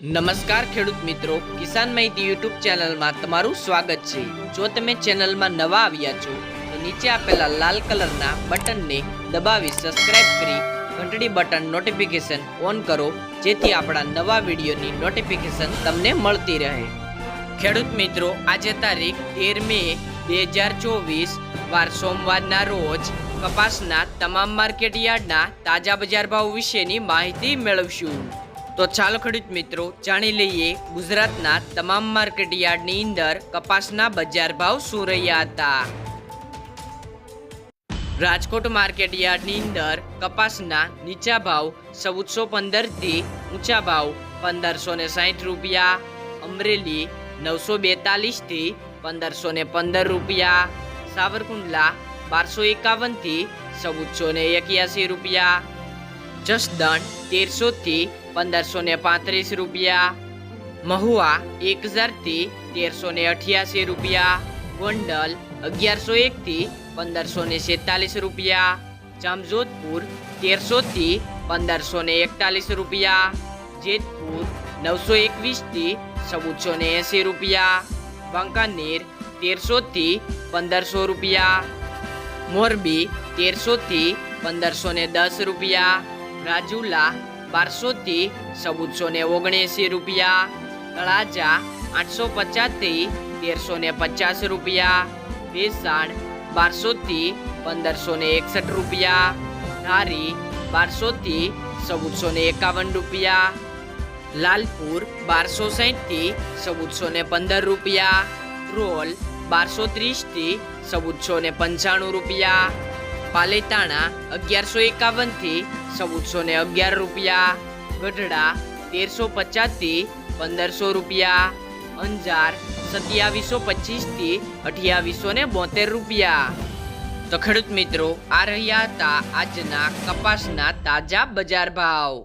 નમસ્કાર ખેડૂત મિત્રો, કિસાન માહિતી યુટ્યુબ ચેનલમાં તમારું સ્વાગત છે. જો તમે ચેનલમાં નવા આવ્યા છો, તો નીચે આપેલા લાલ કલરના બટનને દબાવી સબસ્ક્રાઇબ કરી ઘંટડી બટન નોટિફિકેશન ઓન કરો, જેથી આપણા નવા વિડીયોની નોટિફિકેશન તમને મળતી રહે. ખેડૂત મિત્રો, આજે તારીખ તેર મે બે હજાર ચોવીસ, વાર સોમવારના રોજ કપાસના તમામ માર્કેટ યાર્ડના તાજા બજાર ભાવ વિશેની માહિતી મેળવશું. તો ચાલો ખેડૂત મિત્રો, જાણી લઈએ ગુજરાતના તમામ માર્કેટ યાર્ડની અંદર કપાસના બજાર ભાવ શું રહ્યા હતા. રાજકોટ માર્કેટ યાર્ડની અંદર કપાસના નીચા ભાવ ચૌદસો પંદરથી ઊંચા ભાવ પંદરસો ને સાઠ રૂપિયા, અમરેલી નવસો બેતાલીસથી પંદરસો ને પંદર રૂપિયા, સાવરકુંડલા બારસો એકાવનથી ચૌદસો ને એક્યાસી રૂપિયા, જસદણ તેરસોથી પંદરસો ને પાંત્રીસ રૂપિયા. મહુવા એક હજારથી તેરસો ને અઠ્યાસી રૂપિયા. ગોંડલ અગિયારસો એકથી પંદરસો ને સેતાલીસ રૂપિયા. જામજોધપુર તેરસોથી પંદરસો ને એકતાલીસ રૂપિયા. જેતપુર નવસો એકવીસથી ચૌદસો ને એંસી રૂપિયા. વાંકાનેર તેરસોથી પંદરસો રૂપિયા. મોરબી તેરસોથી પંદરસો ને દસ રૂપિયા. રાજુલા બારસોથી ચૌદસો ને ઓગણએંસી રૂપિયા, તળાજા આઠસો પચાસથી તેરસો ને પચાસ રૂપિયા, ભેસાણ બારસોથી પંદરસો ને એકસઠ રૂપિયા, ધારી બારસોથી ચૌદસો ને એકાવન રૂપિયા, લાલપુર બારસો સાહીઠથી ચૌદસો ને પંદર રૂપિયા, રોલ બારસો ત્રીસથી ચૌદસો ને પંચાણું રૂપિયા પાલેતાણા અગિયારસો એકાવનથી ચૌદસો ને અગિયાર રૂપિયા. ગઢડા તેરસો પચાસથી પંદરસો રૂપિયા. અંજાર સત્યાવીસો પચીસથી અઠ્યાવીસો ને બોતેર રૂપિયા. તો ખેડૂત મિત્રો, આ રહ્યા હતા આજના કપાસના તાજા બજાર ભાવ.